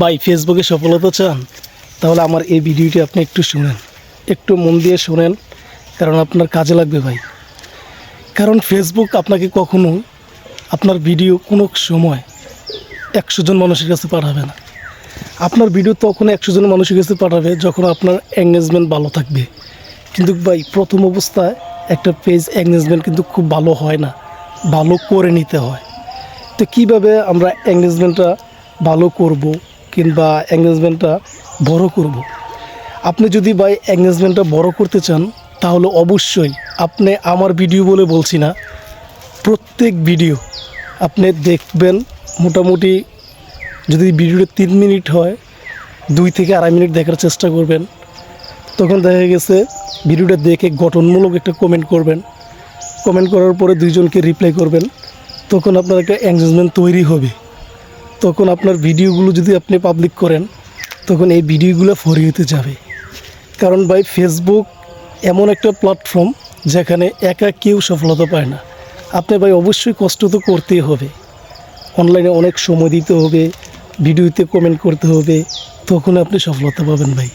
ভাই ফেসবুকে সফলতা চান? তাহলে আমার এই ভিডিওটি আপনি একটু শুনেন। একটু মন দিয়ে শুনেন, কারণ আপনার কাজে লাগবে ভাই। কারণ ফেসবুক আপনাকে কখনো আপনার ভিডিও কোনো সময় একশো জন মানুষের কাছে পাঠাবে না। আপনার ভিডিও তখন একশো জন মানুষের কাছে পাঠাবে যখন আপনার এঙ্গেজমেন্ট ভালো থাকবে। কিন্তু ভাই, প্রথম অবস্থায় একটা পেজ এঙ্গেজমেন্ট কিন্তু খুব ভালো হয় না। ভালো করে নিতে হয়। তো কীভাবে আমরা এঙ্গেজমেন্টটা ভালো করব? কিংবা এঙ্গেজমেন্টটা বড় করব। আপনি যদি ভাই এঙ্গেজমেন্টটা বড় করতে চান, তাহলে অবশ্যই আপনি আমার ভিডিও বলে বলছি না, প্রত্যেক ভিডিও আপনি দেখবেন মোটামুটি যদি ভিডিওটা তিন মিনিট হয়, দুই থেকে আড়াই মিনিট দেখার চেষ্টা করবেন। তখন দেখা গেছে ভিডিওটা দেখে গঠনমূলক একটা কমেন্ট করবেন। কমেন্ট করার পরে দুইজনকে রিপ্লাই করবেন। তখন আপনার একটা এঙ্গেজমেন্ট তৈরি হবে। তখন আপনার ভিডিওগুলো যদি আপনি পাবলিক করেন, তখন এই ভিডিওগুলো ফরিয়েতে যাবে। কারণ ভাই ফেসবুক এমন একটা প্ল্যাটফর্ম যেখানে একা কেউ সফলতা পায় না। আপনি ভাই, অবশ্যই কষ্ট তো করতেই হবে। অনলাইনে অনেক সময় দিতে হবে, ভিডিওতে কমেন্ট করতে হবে, তখন আপনি সফলতা পাবেন ভাই।